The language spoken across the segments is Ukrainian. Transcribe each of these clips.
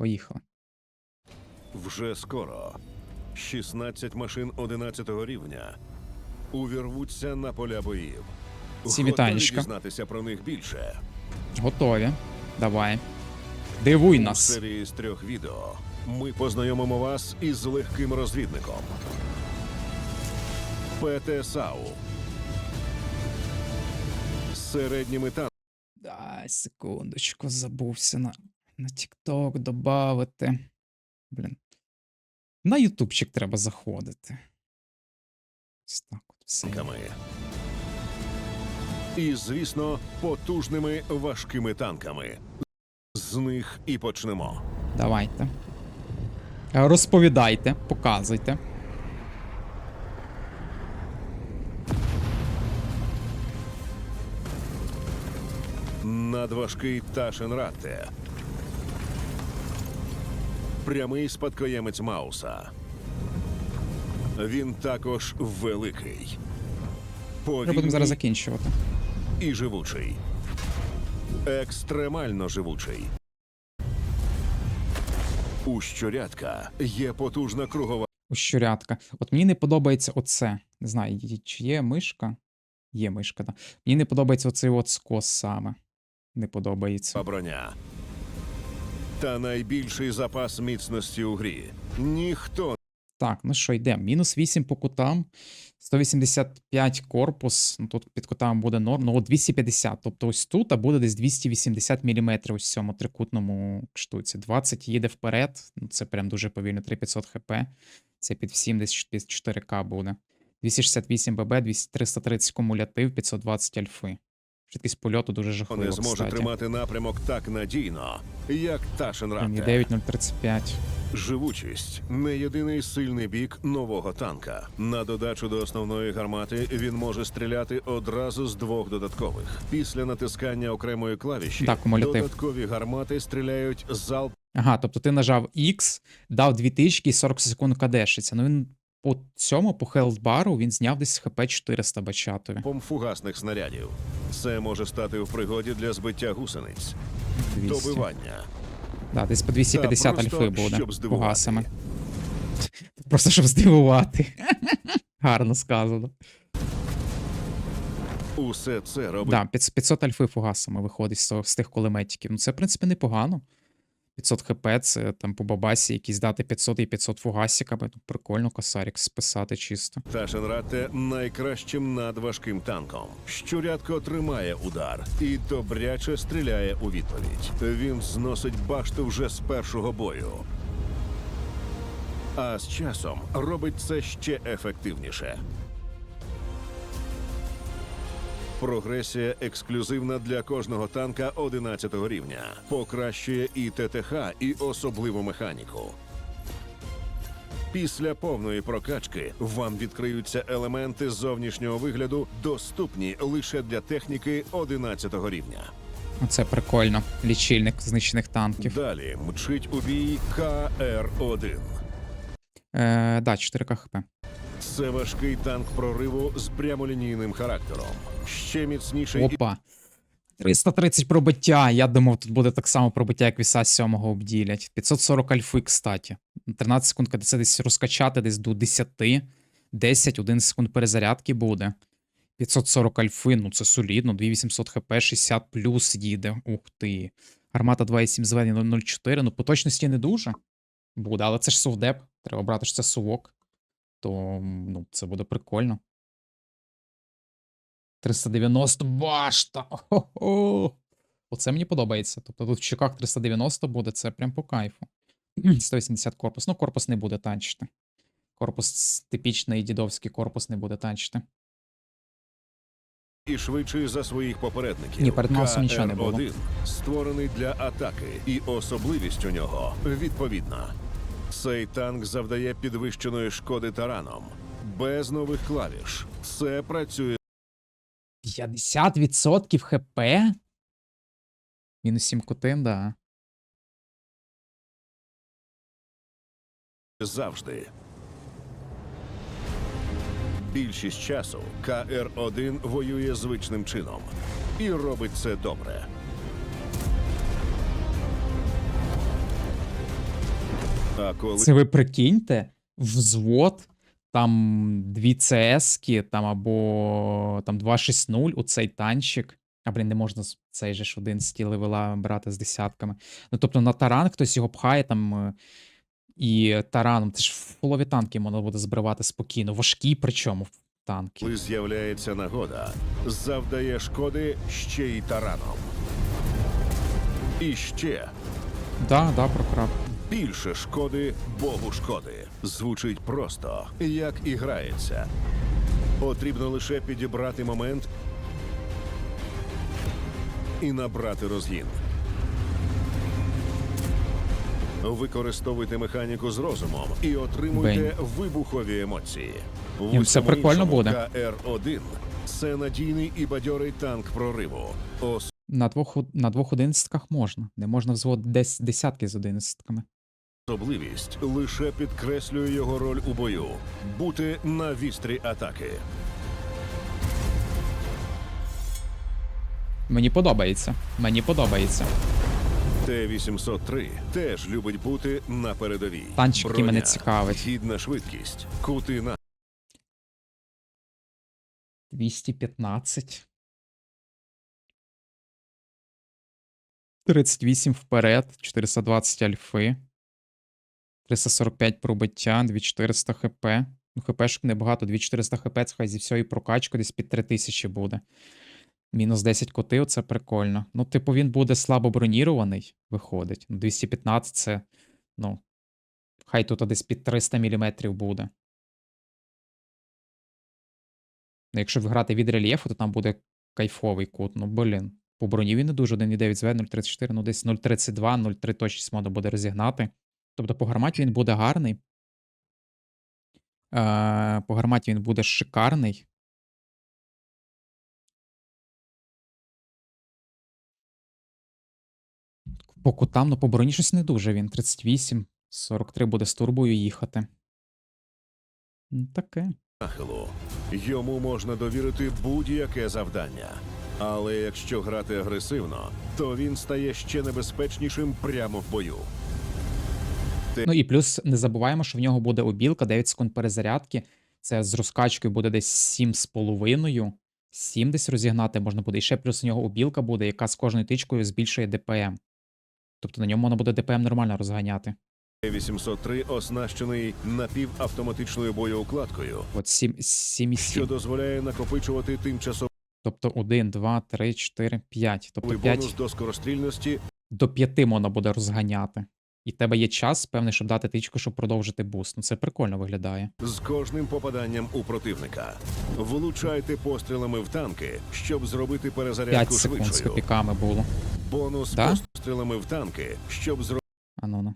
Поїхали. Вже скоро 16 машин 11 рівня увірвуться на поля боїв. Всі Готові дізнатися про них більше. Готові. Давай. Дивуй У нас. серії з трьох відео ми познайомимо вас із легким розвідником. ПТ САУ. З середніми танками. Дай, секундочку, забувся на, на TikTok добавити. Блін. На ютубчик треба заходити. Ось так от все. І, звісно, потужними важкими танками. З них і почнемо. Давайте. Розповідайте, показуйте. Надважкий Ташенратте. Прямий спадкоємець Мауса. Він також великий. Ми будемо зараз закінчувати. і живучий. Екстремально живучий. У щурятка є потужна кругова У щурятка. От мені не подобається оце. Не знаю, чи є мишка? Є мишка, так. Мені не подобається оцей от скос саме. Не подобається. броня. Та найбільший запас міцності у грі. Ніхто Так, ну що, йдемо. Мінус 8 по кутам, 185 корпус. Ну, тут під кутами буде норм. Ну, от 250. Тобто ось тут а буде десь 280 мм ось в цьому трикутному штуці. 20 їде вперед. Ну, це прям дуже повільно. 3500 хп. Це під всім десь під 4К буде. 268 ББ, 200 330 кумулятив, 520 альфи. Швидкість польоту дуже жахлива, не зможе кстати. тримати напрямок так надійно, як Ташенратте. 9035. Живучість не єдиний сильний бік нового танка. На додачу до основної гармати він може стріляти одразу з двох додаткових. Після натискання окремої клавіші Так, додаткові гармати стріляють залп Ага, тобто ти нажав X, дав дві тички і 40 секунд кадешиться. Ну він по цьому, по хелдбару, він зняв десь хп 400 бачатові. Фугасних снарядів. Це може стати в пригоді для збиття гусениць, 200. добивання. Да, десь по 250 Та альфи буде фугасами. Просто щоб здивувати. Гарно сказано. Усе це робить Да, 500 500 альфи фугасами виходить з тих кулеметиків. Ну це, в принципі, непогано. 500 хп, це там по бабасі якісь дати 500 і 500 фугасиками. Ну, прикольно косарік списати чисто. Ташенратте найкращим надважким танком. Щурятко тримає удар і добряче стріляє у відповідь. Він зносить башту вже з першого бою. А з часом робить це ще ефективніше. Прогресія ексклюзивна для кожного танка 11 рівня. Покращує і ТТХ, і особливу механіку. Після повної прокачки вам відкриються елементи зовнішнього вигляду, доступні лише для техніки 11 рівня. Оце прикольно. Лічильник знищених танків. Далі мчить у бій КР-1. Е, да, 4К хп. Це важкий танк прориву з прямолінійним характером. Ще міцніший Опа. 330 пробиття. Я думав, тут буде так само пробиття, як віса 7 обділять. 540 альфи, кстати. 13 секунд, коли це десь розкачати десь до 10. 10, 11 секунд перезарядки буде. 540 альфи, ну це солідно. 2800 хп, 60 плюс їде. Ух ти. Гармата 2,7 зведення 0,04. Ну, по точності не дуже буде, але це ж совдеп. Треба брати, що це сувок. То ну, це буде прикольно. 390 башта. Ого! Оце мені подобається. Тобто тут в щеках 390 буде, це прям по кайфу. 180 корпус. Ну, корпус не буде танчити. Корпус типічний дідовський корпус не буде танчити. і швидший за своїх попередників. Ні, перед Маусом нічого не було. Створений для атаки, і особливість у нього відповідна. Цей танк завдає підвищеної шкоди тараном. Без нових клавіш. Це працює 50% хп? Мінус 7 кутин, да. завжди. Більшість часу КР-1 воює звичним чином і робить це добре. А коли Це ви прикиньте, взвод, там дві cs там або там 2.6.0 у цей танчик. А блін, не можна цей же ж один стіл левела брати з десятками. Ну тобто на таран хтось його пхає там. е, І тараном, це ж в полові танки можна буде збривати спокійно. Важкі, причому танки. коли з'являється нагода, завдає шкоди ще й тараном. І ще Да, да, прокрав. Більше шкоди Богу шкоди. Звучить просто, як і грається. Потрібно лише підібрати момент і набрати розгін. Використовуйте механіку з розумом і отримуйте вибухові емоції. Ну це прикольно буде. КР-1 – це надійний і бадьорий танк прориву. На двох, на двох одинадцятках можна. Не можна взвод десь десятки з одинадцятками. Особливість лише підкреслює його роль у бою бути на вістрі атаки. Мені подобається. Мені подобається. Т-803 теж любить бути на передовій. Танчик, який мене цікавить. Гідна швидкість, кути на 215. 38 вперед, 420 альфи. 345 пробиття, 2400 хп. Ну, хпшок небагато, 2400 хп, це хай зі всієї прокачки десь під 3000 буде. Мінус 10 коти, це прикольно. Ну, типу, він буде слабо бронірований, виходить. Ну, 215 це, ну, хай тут десь під 300 мм буде. Ну, якщо грати від рельєфу, то там буде кайфовий кут. Ну, блін. По броні він не дуже 1,9 ЗВ, 0,34, ну десь 0,32, 0,3 точність можна буде розігнати. Тобто по гарматі він буде гарний. Е, по гарматі він буде шикарний. По кутам, ну по броні щось не дуже він. 38, 43 буде з турбою їхати. Ну, таке. нахилу. Йому можна довірити будь-яке завдання. Але якщо грати агресивно, то він стає ще небезпечнішим прямо в бою. Ну і плюс не забуваємо, що в нього буде обілка 9 секунд перезарядки. Це з розкачкою буде десь 7,5. 7 десь розігнати можна буде. І ще плюс у нього обілка буде, яка з кожною тичкою збільшує ДПМ. Тобто на ньому можна буде ДПМ нормально розганяти. Т-803 оснащений напівавтоматичною боєукладкою, От 7, 7 що дозволяє накопичувати тимчасовий Тобто 1, 2, 3, 4, 5. Тобто 5 бонус до скорострільності до 5 можна буде розганяти. І в тебе є час певний, щоб дати тичку, щоб продовжити буст. Ну це прикольно виглядає. з кожним попаданням у противника. Влучайте пострілами в танки, щоб зробити 5 перезарядку секунд з швидшою. копіками було. Бонус Да? пострілами в танки, щоб зробити А ну.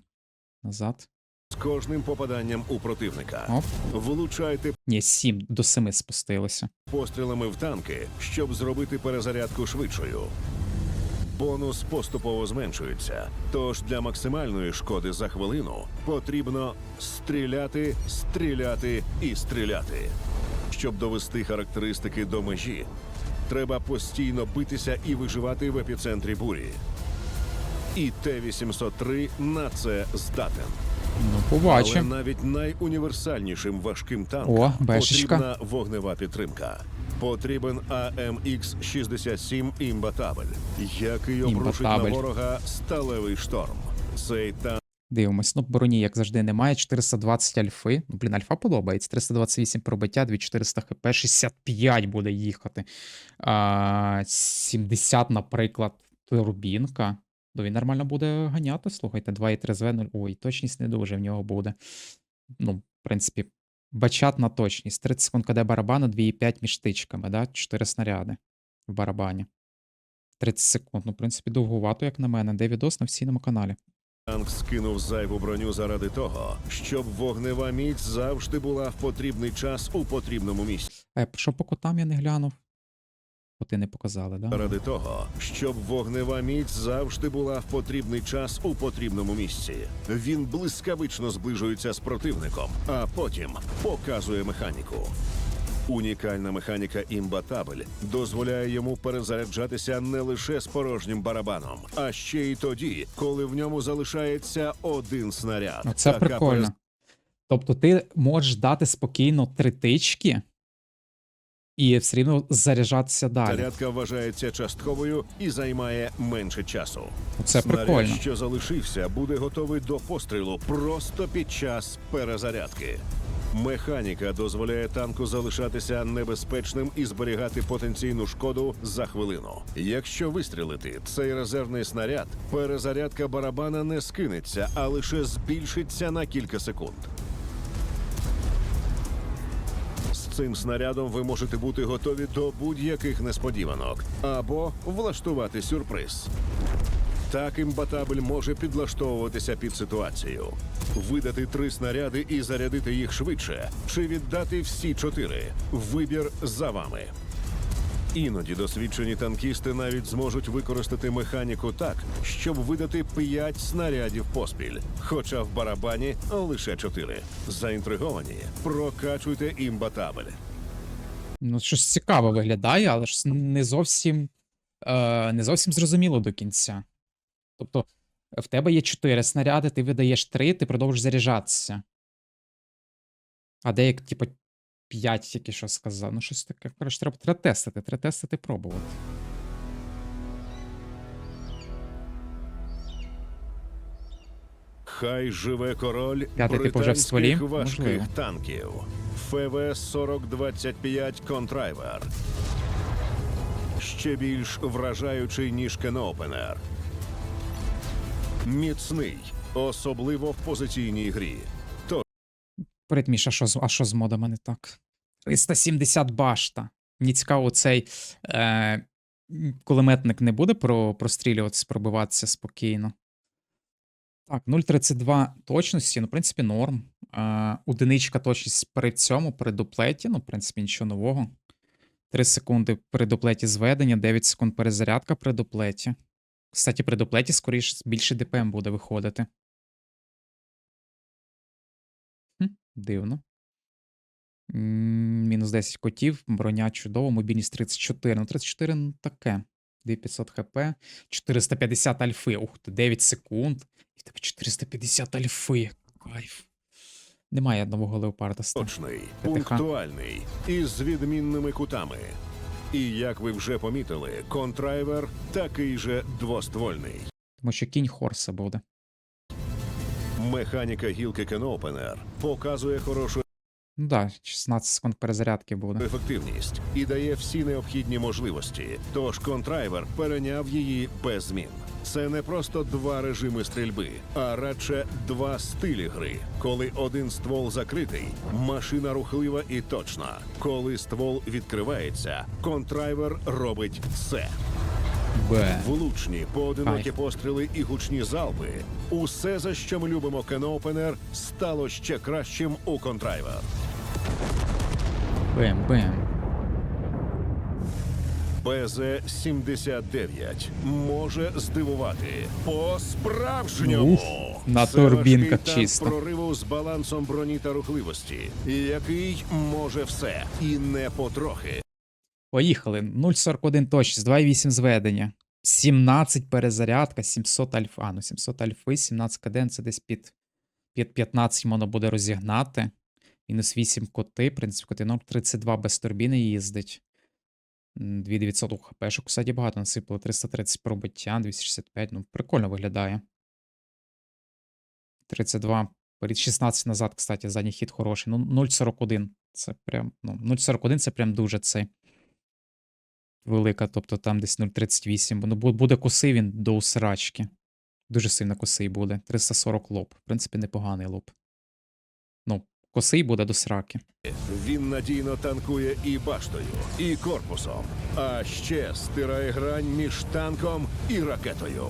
Назад. з кожним попаданням у противника. Оп. Влучайте Ні, 7 до 7 спустилося. пострілами в танки, щоб зробити перезарядку швидшою. Бонус поступово зменшується. Тож для максимальної шкоди за хвилину потрібно стріляти, стріляти і стріляти. Щоб довести характеристики до межі, треба постійно битися і виживати в епіцентрі бурі. І Т-803 на це здатен. Ну, Але побачимо. навіть найуніверсальнішим важким танкам О, бешечка. потрібна вогнева підтримка. Потрібен АМХ-67 імбатабель, який обрушить на Імбатабель. ворога сталевий шторм. Цей танк Дивимось. Ну, броні, як завжди, немає. 420 альфи. Ну, блін, альфа подобається. 328 пробиття, 2400 хп, 65 буде їхати. А, 70, наприклад, турбінка. То він нормально буде ганяти, слухайте. 2,3 ЗВ, 0. Ой, точність не дуже в нього буде. Ну, в принципі, бачат на точність. 30 секунд КД барабану, 2,5 між тичками, да? 4 снаряди в барабані. 30 секунд. Ну, в принципі, довгувато, як на мене. Де відос на всіному каналі. скинув зайву броню заради того, щоб вогнева міць завжди була в потрібний час у потрібному місці. Е, що по кутам я не глянув? Коти не показали, да? Заради того, щоб вогнева міць завжди була в потрібний час у потрібному місці. Він блискавично зближується з противником, а потім показує механіку. Унікальна механіка імбатабель дозволяє йому перезаряджатися не лише з порожнім барабаном, а ще й тоді, коли в ньому залишається один снаряд. Це прикольно. Тобто ти можеш дати спокійно три тички і все рівно заряджатися далі. Зарядка вважається частковою і займає менше часу. Це Снаряд, прикольно. що залишився, буде готовий до пострілу просто під час перезарядки. Механіка дозволяє танку залишатися небезпечним і зберігати потенційну шкоду за хвилину. Якщо вистрілити цей резервний снаряд, перезарядка барабана не скинеться, а лише збільшиться на кілька секунд. Цим снарядом ви можете бути готові до будь-яких несподіванок або влаштувати сюрприз. Так імбатабель може підлаштовуватися під ситуацію, видати три снаряди і зарядити їх швидше, чи віддати всі чотири. Вибір за вами. Іноді досвідчені танкісти навіть зможуть використати механіку так, щоб видати п'ять снарядів поспіль, хоча в барабані лише чотири. Заінтриговані, прокачуйте імбатабель. Ну, щось цікаве виглядає, але ж не зовсім, е, не зовсім зрозуміло до кінця. Тобто, в тебе є чотири снаряди, ти видаєш три, ти продовжуєш заряджатися. А деяк, типу, п'ять тільки що сказав. Ну, щось таке. Коротше, треба, треба тестити, треба тестити, пробувати. Хай живе король П'ятий типу вже в стволі? британських важких Можливо. танків. ФВ 4025 Контрайвер. Ще більш вражаючий, ніж Кенопенер. Міцний, особливо в позиційній грі. Привіт, Міша, що з, а що з модами не так? 370 башта. Мені цікаво, цей е, кулеметник не буде про, прострілюватися, пробиватися спокійно. Так, 0,32 точності, ну, в принципі, норм. Е, одиничка точність при цьому, при дуплеті, ну, в принципі, нічого нового. 3 секунди при дуплеті зведення, 9 секунд перезарядка при дуплеті. Кстати, при дуплеті, скоріше, більше ДПМ буде виходити. Хм, дивно. Мінус 10 котів, броня чудово, мобільність 34. Ну, 34 ну, таке. 2500 хп, 450 альфи. Ух ти, 9 секунд. І в тебе 450 альфи. Кайф. Немає нового леопарда. Точний, пунктуальний і з відмінними кутами. І як ви вже помітили, контрайвер такий же двоствольний. Тому що кінь Хорса буде. Механіка гілки Кенопенер показує хорошу Ну да, 16 секунд перезарядки буде. ефективність і дає всі необхідні можливості. Тож контрайвер перейняв її без змін. Це не просто два режими стрільби, а радше два стилі гри. Коли один ствол закритий, машина рухлива і точна. Коли ствол відкривається, контрайвер робить це. Б. Влучні, поодинокі Кайф. постріли і гучні залпи. Усе, за що ми любимо Кенопенер, стало ще кращим у контрайвер. Бем, бем. БЗ-79 може здивувати по-справжньому. Ух, на Це турбінках важкий танк чисто. прориву з балансом броні та рухливості, який може все і не потрохи. Поїхали. 0,41 точність, 2,8 зведення. 17 перезарядка, 700 альф. А, ну 700 альфи, 17 каден, це десь під, під 15 можна буде розігнати. Мінус 8 коти, в принципі, коти норм 32 без турбіни їздить. М, 2900 у хпшок, кстати, багато насипало. 330 пробиття, 265. Ну, прикольно виглядає. 32. Перед 16 назад, кстати, задній хід хороший. Ну, 0,41. Це прям, ну, 0,41 це прям дуже цей. Велика, тобто там десь 0,38. бо, Ну, буде косий він до усрачки. Дуже сильно косий буде. 340 лоб. В принципі, непоганий лоб. Ну, косий буде до сраки. Він надійно танкує і баштою, і корпусом, а ще стирає грань між танком і ракетою.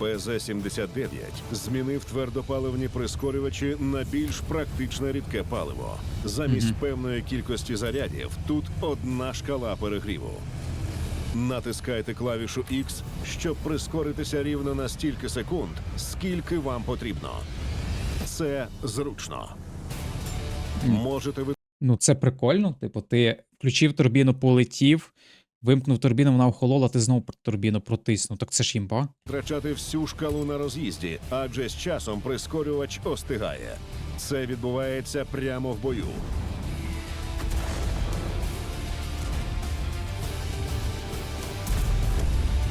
ПЗ-79 змінив твердопаливні прискорювачі на більш практичне рідке паливо. Замість певної кількості зарядів тут одна шкала перегріву. Натискайте клавішу X, щоб прискоритися рівно на стільки секунд, скільки вам потрібно. Це зручно. Можете ви Ну, це прикольно. Типу, ти включив турбіну, полетів, вимкнув турбіну, вона охолола, ти знову турбіну протиснув. Так це ж імба. втрачати всю шкалу на роз'їзді, адже з часом прискорювач остигає. Це відбувається прямо в бою.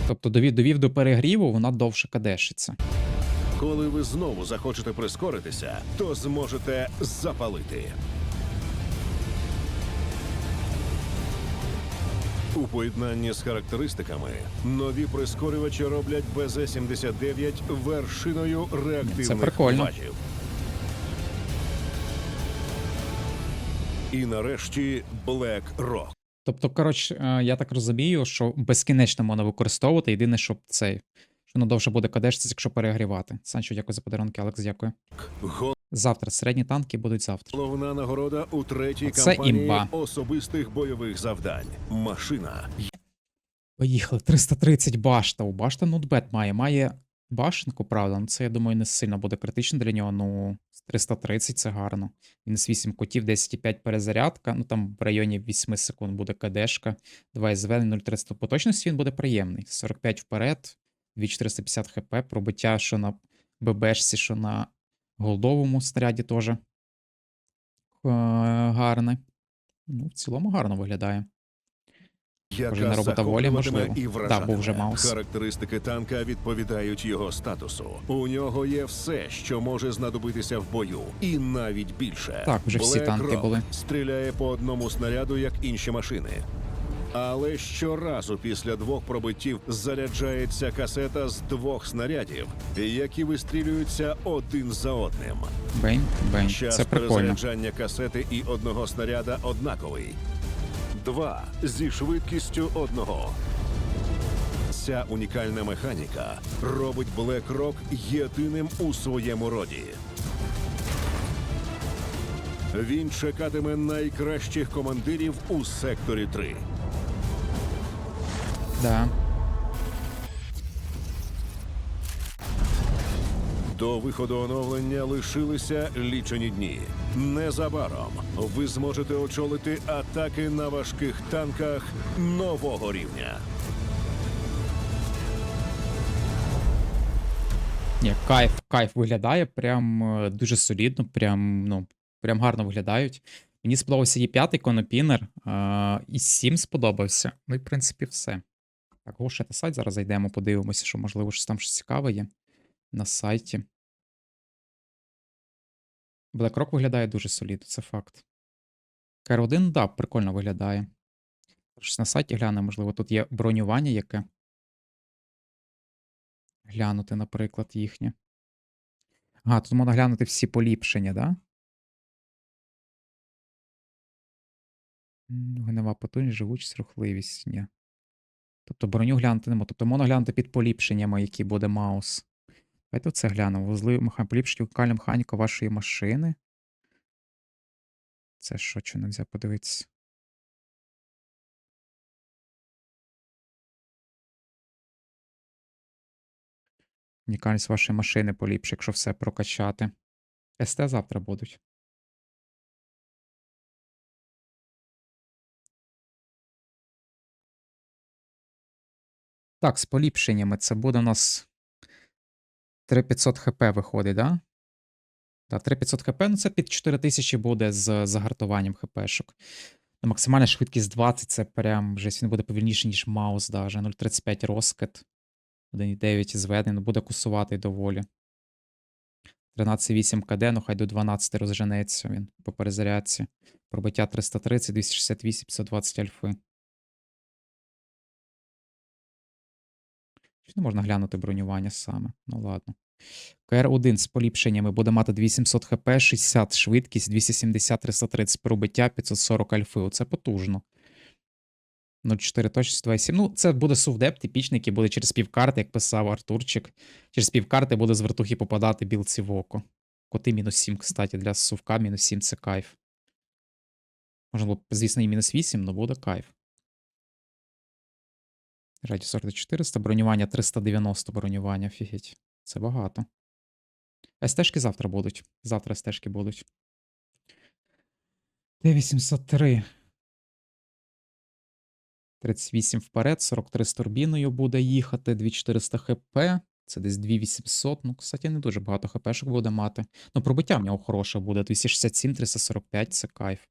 Тобто довів, довів до перегріву, вона довше кадешиться. Коли ви знову захочете прискоритися, то зможете запалити. У поєднанні з характеристиками нові прискорювачі роблять БЗ-79 вершиною реактивних прикольно. важів. І нарешті Black Rock. Тобто, коротше, е, я так розумію, що безкінечно можна використовувати. Єдине, щоб цей, що воно довше буде кадешитися, якщо перегрівати. Санчо, дякую за подарунки, Алекс, дякую. Завтра середні танки будуть завтра. Головна нагорода у третій Оце кампанії імба. особистих бойових завдань. Машина, Поїхали. 330 башта. У башта нутбет має. Має башенку, правда. Ну це, я думаю, не сильно буде критично для нього. Ну, 330 це гарно. Він з 8 котів, 10,5 перезарядка. Ну там в районі 8 секунд буде КДшка. 2 СВ, 0,300 по точності він буде приємний. 45 вперед, 2450 хп, пробиття, що на ББшці, що на голдовому снаряді теж е, гарне. Ну, в цілому гарно виглядає. яка Може, на робота волі, можливо. і Да, був вже Маус. Характеристики танка відповідають його статусу. У нього є все, що може знадобитися в бою, і навіть більше. Так, вже всі Black танки Rock були. Стріляє по одному снаряду, як інші машини. Але щоразу після двох пробиттів заряджається касета з двох снарядів, які вистрілюються один за одним. Бень, бень. Час Це прикольно. перезаряджання касети і одного снаряда однаковий. Два зі швидкістю одного. Ця унікальна механіка робить Black Rock єдиним у своєму роді. Він чекатиме найкращих командирів у секторі 3. Да. До виходу оновлення лишилися лічені дні. Незабаром ви зможете очолити атаки на важких танках нового рівня. Ні, кайф, кайф виглядає, прям е, дуже солідно, прям, ну, прям гарно виглядають. Мені сподобався і п'ятий конопінер, а, і сім сподобався. Ну і в принципі все. Так, гошити сайт, зараз зайдемо, подивимося, що можливо щось там щось цікаве є на сайті. BlackRock виглядає дуже солідно, це факт. КР1, да, прикольно виглядає. Щось на сайті гляне, можливо, тут є бронювання яке. Глянути, наприклад, їхнє. Ага, тут можна глянути всі поліпшення, да? М, потужність, живучість, рухливість. Ні. Тобто броню глянути нема. Тобто можна глянути під поліпшеннями, які буде маус. Давайте це глянемо. Вузли поліпшення унікальна механіка вашої машини. Це що, чи не можна подивитися? Унікальність вашої машини поліпше, якщо все прокачати. СТ завтра будуть. Так, з поліпшеннями це буде у нас 3500 хп виходить, да? Так, 3500 хп, ну це під 4000 буде з загартуванням хпшок. Ну, Максимальна швидкість 20 це прям вже він буде повільніше, ніж маус, даже. 0,35 розкид. 1,9 зведений, ну буде кусувати доволі. 13,8 КД, ну хай до 12 розженеться він по перезарядці. Пробиття 330, 268, 520 альфи. Не можна глянути бронювання саме? Ну ладно. КР-1 з поліпшеннями буде мати 2700 хп, 60 швидкість, 270, 330 пробиття, 540 альфи. Оце потужно. 0,4 точність, 2,7. Ну, це буде сувдеп типічний, який буде через півкарти, як писав Артурчик. Через півкарти буде з вертухи попадати білці в око. Коти мінус 7, кстати, для сувка мінус 7 це кайф. Можна було, звісно, і мінус 8, але буде кайф. Радіус 400, бронювання 390 бронювання, офігеть. Це багато. СТшки завтра будуть. Завтра СТшки будуть. Т-803. 38 вперед, 43 з турбіною буде їхати, 2400 хп. Це десь 2800. Ну, кстати, не дуже багато хпшок буде мати. Ну, пробиття в нього хороше буде. 267, 345 це кайф.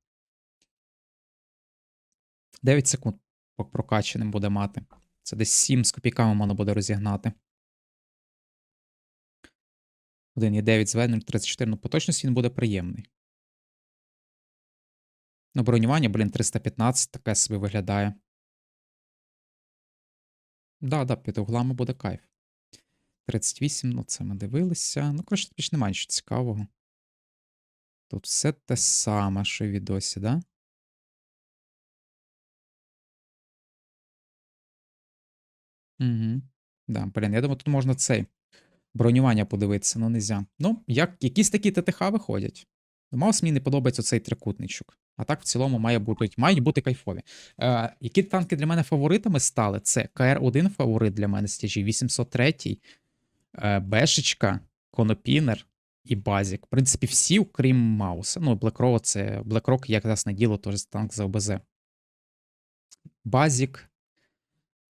9 секунд по прокачаним буде мати. Це десь 7 з копійками можна буде розігнати. 1,9 з V 34. Ну, по точності він буде приємний. Ну, бронювання, блін, 315 таке собі виглядає. Да, да, під углами буде кайф. 38, ну це ми дивилися. Ну, коротше, більш немає нічого цікавого. Тут все те саме, що в відосі, да? Угу. Да, блін, я думаю, тут можна цей бронювання подивитися, ну нельзя. Ну, як, якісь такі ТТХ виходять. Маус мені не подобається цей трикутничок. А так, в цілому, має бути, мають бути кайфові. Е, які танки для мене фаворитами стали? Це КР-1 фаворит для мене стяжі, 803, е, Бешечка, Конопінер і Базік. В принципі, всі, окрім Мауса. Ну, Блекроу це Блекрок, якраз на діло, теж танк за ОБЗ. Базік,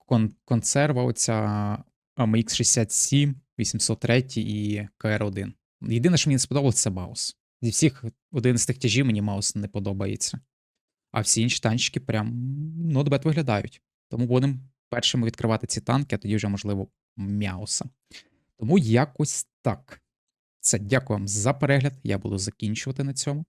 кон, консерва, оця AMX67, 803 і КР-1. Єдине, що мені не сподобалося, це Маус. Зі всіх 11 тяжів мені Маус не подобається. А всі інші танчики прям добет виглядають. Тому будемо першими відкривати ці танки, а тоді вже, можливо, Мяуса. Тому якось так. Це дякую вам за перегляд. Я буду закінчувати на цьому.